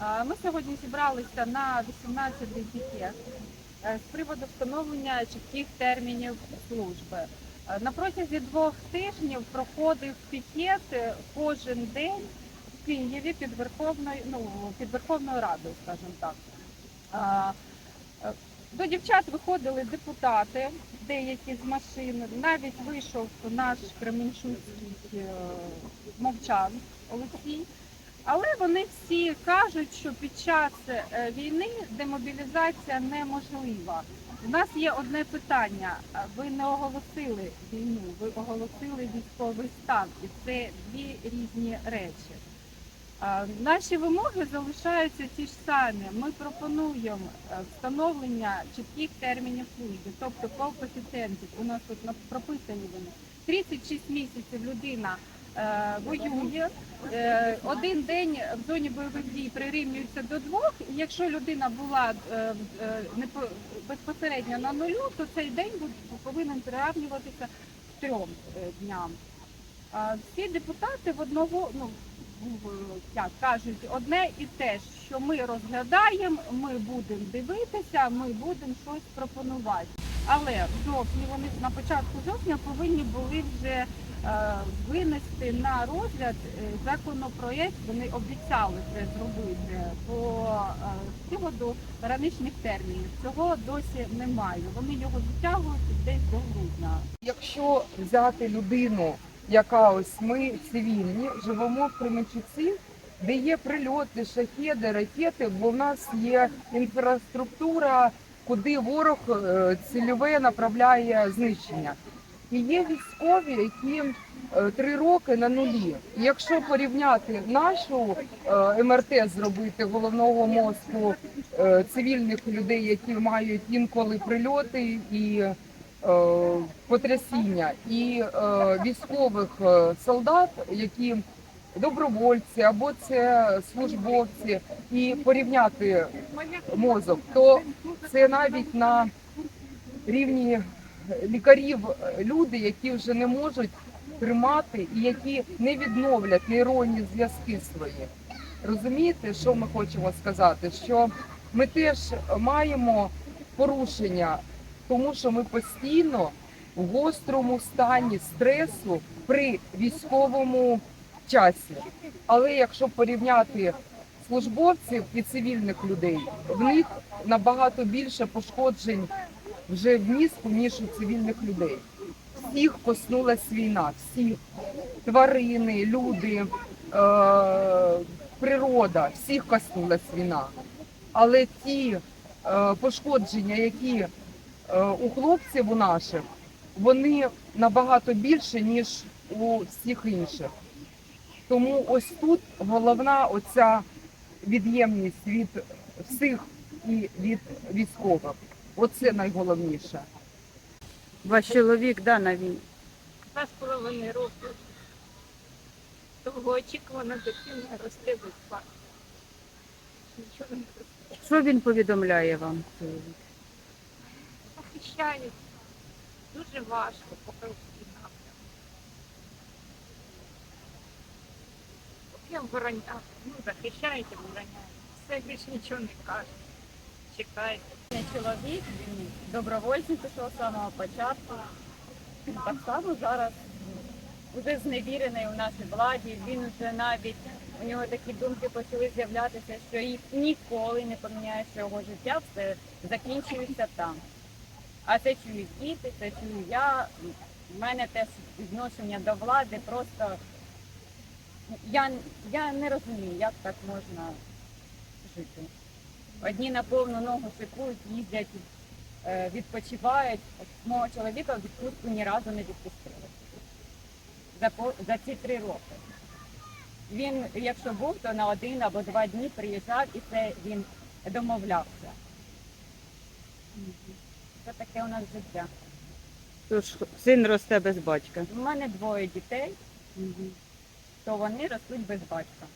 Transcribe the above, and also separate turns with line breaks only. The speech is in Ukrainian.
Ми сьогодні зібралися на 18-й пікет е, з приводу встановлення чітких термінів служби. Е, На протязі двох тижнів проходив пікет е, кожен день в Києві під Верховною, ну, під Верховною Радою, скажімо так. До дівчат виходили депутати, деякі з машин. Навіть вийшов наш кременчуцький мовчан Олексій. Але вони всі кажуть, що під час е, війни демобілізація неможлива. У нас є одне питання: ви не оголосили війну, ви оголосили військовий стан, і це дві різні речі. Наші вимоги залишаються ті ж самі. Ми пропонуємо е, встановлення чітких термінів служби, тобто коефіцієнтів. У нас тут прописані вони. 36 місяців людина воює. Е, Один день в зоні бойових дій прирівнюється до двох. І якщо людина була е, е, безпосередньо на нулю, то цей день повинен прирівнюватися трьом е, дням. Всі депутати в одного ну як кажуть одне і те ж, що ми розглядаємо, ми будемо дивитися, ми будемо щось пропонувати. Але в жовтні вони на початку жовтня повинні були вже е, винести на розгляд е, законопроєкт. Вони обіцяли це зробити по е, приводу граничних термінів. Цього досі немає. Вони його затягують десь до грудня.
Якщо взяти людину, яка ось ми цивільні, живемо в Кременчуці, де є прильоти, шахеди, ракети, бо в нас є інфраструктура, куди ворог е, цільове направляє знищення. І є військові, які е, три роки на нулі. Якщо порівняти нашу е, МРТ зробити головного мозку е, цивільних людей, які мають інколи прильоти і потрясіння, і військових солдат, які добровольці або це службовці, і порівняти мозок, то це навіть на рівні лікарів е, люди, які вже не можуть тримати і які не відновлять нейронні зв'язки свої. Розумієте, що ми хочемо сказати? Що ми теж маємо порушення, тому що ми постійно в гострому стані стресу при військовому часі. Але якщо порівняти службовців і цивільних людей, в них набагато більше пошкоджень вже в мізку, ніж у цивільних людей. Всіх коснулась війна, всіх тварини, люди, е- природа, всіх коснулась війна. Але ті е, пошкодження, які е, у хлопців у наших, вони набагато більше, ніж у всіх інших. Тому ось тут головна оця від'ємність від всіх і від військових. Оце найголовніше.
Ваш чоловік да, на війні.
Два з половиною роки. Довгоочікувана дитина росте без батька. Нічого не росте.
Що він повідомляє вам? чоловік?
Захищають. Дуже важко покровський напрям. Поки обороняють, ну захищають, обороняють. Все більш нічого не кажуть. Чекайте.
Чоловік, він добровольцем пішов з самого початку. Він так само зараз вже зневірений у нашій владі. Він вже навіть у нього такі думки почали з'являтися, що їх ніколи не поміняє, що його життя все закінчується там. А це чують діти, це чую я. У мене теж відношення до влади просто я, я не розумію, як так можна жити. Одні на повну ногу шикують, їздять, е, відпочивають. Мого чоловіка в відпустку ні разу не відпустили. За, за ці три роки. Він, якщо був, то на один або два дні приїжджав і це він домовлявся. Це таке у нас життя.
Тож син росте без батька.
У мене двоє дітей, то вони ростуть без батька.